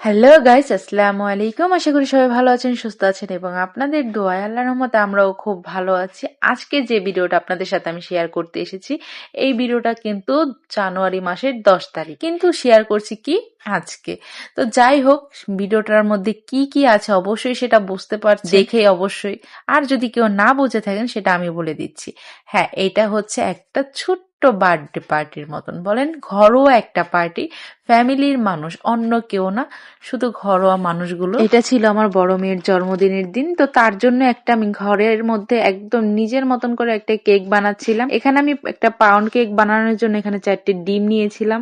Hello guys আসসালামু আলাইকুম। আশা করি সবাই ভালো আছেন সুস্থ আছেন এবং আপনাদের দোয়ায় আল্লাহর রহমতে আমরাও খুব ভালো আছি। আজকে যে ভিডিওটা আপনাদের সাথে আমি শেয়ার করতে এসেছি এই ভিডিওটা কিন্তু জানুয়ারি মাসের দশ তারিখ। কিন্তু শেয়ার করছি কি? আজকে। তো যাই হোক ভিডিওটার মধ্যে কি কি আছে অবশ্যই সেটা বুঝতে পারছি। দেখে অবশ্যই। আর যদি কেউ না বুঝে থাকেন সেটা আমি বলে দিচ্ছি। হ্যাঁ এটা হচ্ছে একটা ছোট্ট বার্থডে পার্টির মতন। বলেন ঘরোয়া একটা পার্টি। ফ্যামিলির মানুষ, অন্য কেউ না, শুধু ঘরোয়া মানুষগুলো। এটা ছিল আমার বড় মেয়ের জন্মদিনের দিন, তো তার জন্য একটা আমি ঘরের মধ্যে একদম নিজের মতন করে একটা কেক বানাচ্ছিলাম। এখানে আমি একটা পাউন্ড কেক বানানোর জন্য এখানে চারটে ডিম নিয়েছিলাম।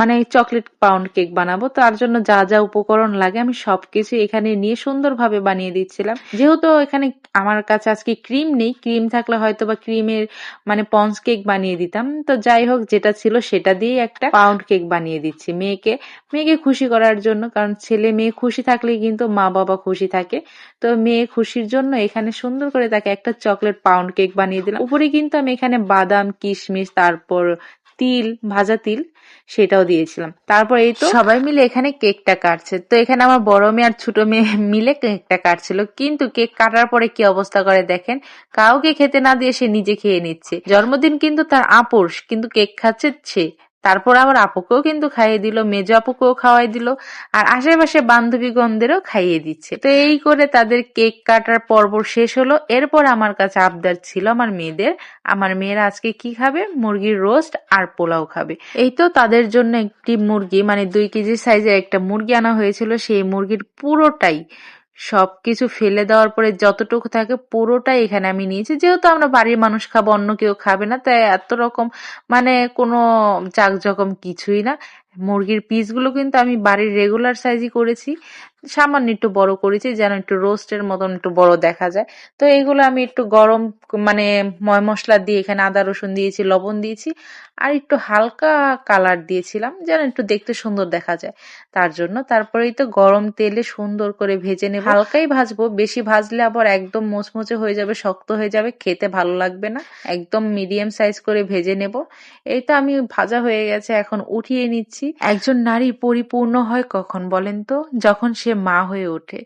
মানে চকলেট পাউন্ড কেক বানাবো, তার জন্য যা যা উপকরণ লাগে আমি সবকিছু এখানে নিয়ে সুন্দরভাবে বানিয়ে দিচ্ছিলাম। যেহেতু এখানে আমার কাছে আজকে ক্রিম নেই ক্রিম থাকলে হয়তো বা ক্রিমের মানে পঞ্চ কেক বানিয়ে দিতাম। তো যাই হোক, যেটা ছিল সেটা দিয়ে একটা পাউন্ড কেক বানিয়ে দিচ্ছি। মেয়েকে মেয়েকে খুশি করার জন্য, কারণ ছেলে মেয়ে খুশি থাকলে কিন্তু মা বাবা খুশি থাকে। তো মেয়ে খুশির জন্য এখানে সুন্দর করে তাকে একটা চকলেট পাউন্ড কেক বানিয়ে দিলাম। উপরে কিন্তু আমি এখানে বাদাম, কিশমিশ, তারপর তিল, ভাজা তিল সেটাও দিয়েছিলাম। তারপর এই তো সবাই মিলে এখানে কেকটা কাটছে। তো এখানে আমার বড় মেয়ে আর ছোট মেয়ে মিলে কেকটা কাটছিল। কিন্তু কেক কাটার পরে কি অবস্থা করে দেখেন? কাউকে খেতে না দিয়ে সে নিজে খেয়ে নিচ্ছে। জন্মদিন কিন্তু তার আপোষ, কিন্তু কেক খাচ্ছে সে। তারপর আবার আপুকেও কিন্তু খাইয়ে দিল, মেজ আপুকেও খাওয়াই দিল, আর আশেপাশে বান্ধবীগণদেরও খাইয়ে দিচ্ছে। তো এই করে তাদের কেক কাটার পর্ব শেষ হলো। এরপর আমার কাছে আবদার ছিল আমার মেয়েদের, আমার মেয়েরা আজকে কি খাবে? মুরগির রোস্ট আর পোলাও খাবে। এই তো তাদের জন্য একটি মুরগি মানে দুই কেজি সাইজের একটা মুরগি আনা হয়েছিল, সেই মুরগির পুরোটাই সবকিছু ফেলে দেওয়ার পরে যতটুকু থাকে পুরোটাই এখানে আমি নিয়েছি। যেহেতু আমরা বাড়ির মানুষ খাব, অন্য কেউ খাবে না, তাই এত রকম মানে কোনো চাকজকম কিছুই না। মুরগির পিসগুলো কিন্তু আমি বাড়ির রেগুলার সাইজই করেছি। সামান্য একটু বড় করেছি, যেন একটু রোস্টের মতন একটু বড় দেখা যায়। তো এগুলো আমি একটু গরম মানে ময় মশলা দিয়ে এখানে আদা, রসুন দিয়েছি, লবণ দিয়েছি, আর একটু হালকা কালার দিয়েছিলাম, যেন একটু দেখতে সুন্দর দেখা যায়। তার জন্য তারপরেই তো গরম তেলে সুন্দর করে ভেজে নেব। হালকাই ভাজবো, বেশি ভাজলে আবার একদম মোচমোচে হয়ে যাবে, শক্ত হয়ে যাবে, খেতে ভালো লাগবে না। একদম মিডিয়াম সাইজ করে ভেজে নেব। এই তো আমি ভাজা হয়ে গেছে, এখন উঠিয়ে নিচ্ছি। একজন নারী পরিপূর্ণ হয় কখন বলেন তো? যখন সে মা হয়ে ওঠে।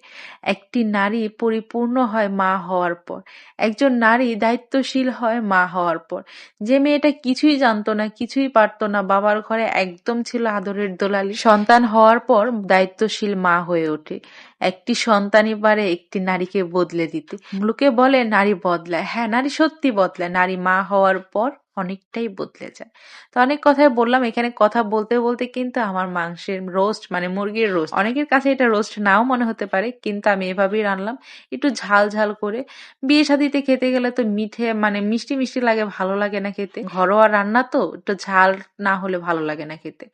একটি নারী পরিপূর্ণ হয় মা হওয়ার পর। একজন নারী দায়িত্বশীল হয় মা হওয়ার পর। যে মেয়েটা কিছুই জানতো না, কিছুই পারতো না, বাবার ঘরে একদম ছিল আদরের দোলালি। সন্তান হওয়ার পর দায়িত্বশীল মা হয়ে ওঠে। একটি সন্তানই পারে একটি নারীকে বদলে দিতে। লোকে বলে নারী বদলায়। হ্যাঁ নারী সত্যি বদলায়। নারী মা হওয়ার পর অনেকটাই বদলে যায়। তো অনেক কথাই বললাম, এখানে কথা বলতে বলতে কিন্তু আমার মাংসের রোস্ট মানে মুরগির রোস্ট অনেকের কাছে এটা রোস্ট নাও মনে হতে পারে, কিন্তু আমি এভাবেই রান্নাম একটু ঝাল ঝাল করে, বিয়ে শাদিতে খেতে গেলে তো মিঠে মানে মিষ্টি মিষ্টি লাগে, ভালো লাগে না খেতে। ঘরোয়া রান্না তো, একটু ঝাল না হলে ভালো লাগে না খেতে।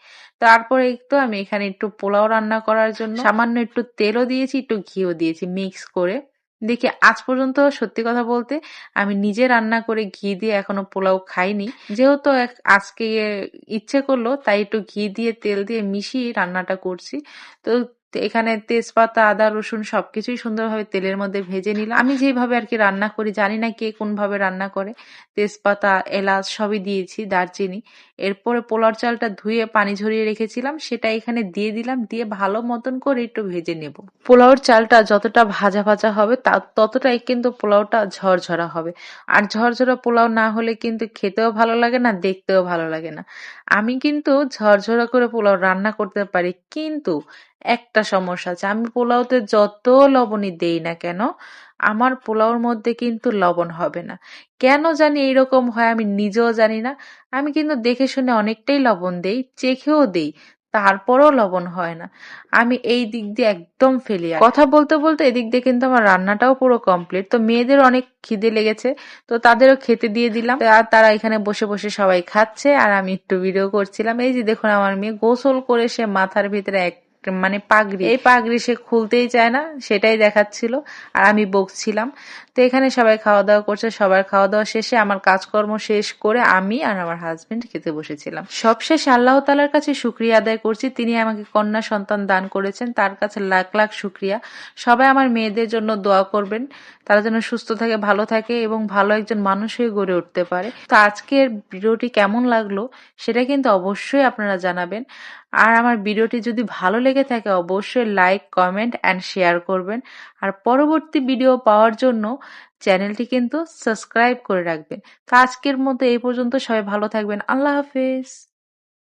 তারপরে একটু আমি এখানে একটু পোলাও রান্না করার জন্য সামান্য একটু তেলও দিয়েছি, একটু ঘিও দিয়েছি মিক্স করে। দেখি আজ পর্যন্ত সত্যি কথা বলতে আমি নিজে রান্না করে ঘি দিয়ে এখনও পোলাও খাইনি। যেহেতু আজকে ইচ্ছে করল, তাই একটু ঘি দিয়ে তেল দিয়ে মিশিয়ে রান্নাটা করছি। তো এখানে তেজপাতা, আদা, রসুন সবকিছুই সুন্দরভাবে তেলের মধ্যে ভেজে নিলাম। আমি যেভাবে আর কি রান্না করি, জানি না কে কোনভাবে রান্না করে। তেজপাতা, এলাচ সবই দিয়েছি, দারচিনি। এরপরে পোলার চালটা ধুয়ে পানি ঝরিয়ে রেখেছিলাম, সেটা এখানে দিয়ে দিলাম, দিয়ে ভালো মতন করে একটু ভেজে নেব। পোলাওর চালটা যতটা ভাজা ভাজা হবে, তা ততটাই কিন্তু পোলাওটা ঝরঝরা হবে। আর ঝরঝরা পোলাও না হলে কিন্তু খেতেও ভালো লাগে না, দেখতেও ভালো লাগে না। আমি কিন্তু ঝরঝরা করে পোলাও রান্না করতে পারি, কিন্তু একটা সমস্যা আছে। আমি পোলাওতে যত লবণই দেই না কেন, আমার পোলাওর মধ্যে কিন্তু লবণ হবে না। কেন জানি এইরকম হয় আমি নিজেও জানি না। আমি কিন্তু দেখে শুনে অনেকটাই লবণ দেই, চেখেও দেই, তারপরও লবণ হয় না। আমি এই দিক দিয়ে একদম ফেলি কথা বলতে বলতে এদিক দিয়ে কিন্তু আমার রান্নাটাও পুরো কমপ্লিট তো মেয়েদের অনেক খিদে লেগেছে, তো তাদেরও খেতে দিয়ে দিলাম। আর তারা এখানে বসে বসে সবাই খাচ্ছে, আর আমি একটু ভিডিও করছিলাম। এই যে দেখুন আমার মেয়ে গোসল করে সে মাথার ভিতরে এক মানে পাগড়ি। এই পাগড়ি সে খুলতেই চায় না, সেটাই দেখাচ্ছিল, আর আমি বকছিলাম। তো এখানে সবাই খাওয়া দাওয়া করছে, সবার খাওয়া দাওয়া শেষে আমার কাজকর্ম শেষ করে আমি আর আমার হাজবেন্ড খেতে বসেছিলাম। সবশেষে আল্লাহ তালার কাছে সুক্রিয়া আদায় করছি, তিনি আমাকে কন্যা সন্তান দান করেছেন, তার কাছে লাখ লাখ সুক্রিয়া সবাই আমার মেয়েদের জন্য দোয়া করবেন, তারা যেন সুস্থ থাকে, ভালো থাকে এবং ভালো একজন মানুষ হয়ে গড়ে উঠতে পারে। তো আজকের ভিডিওটি কেমন লাগল, সেটা কিন্তু অবশ্যই আপনারা জানাবেন। আর আমার ভিডিওটি যদি ভালো লেগে লেগে থাকে অবশ্যই লাইক কমেন্ট অ্যান্ড শেয়ার করবেন। আর পরবর্তী ভিডিও পাওয়ার জন্য চ্যানেলটি কিন্তু সাবস্ক্রাইব করে রাখবেন। তো আজকের মতো এই পর্যন্ত সবাই ভালো থাকবেন। আল্লাহ হাফেজ।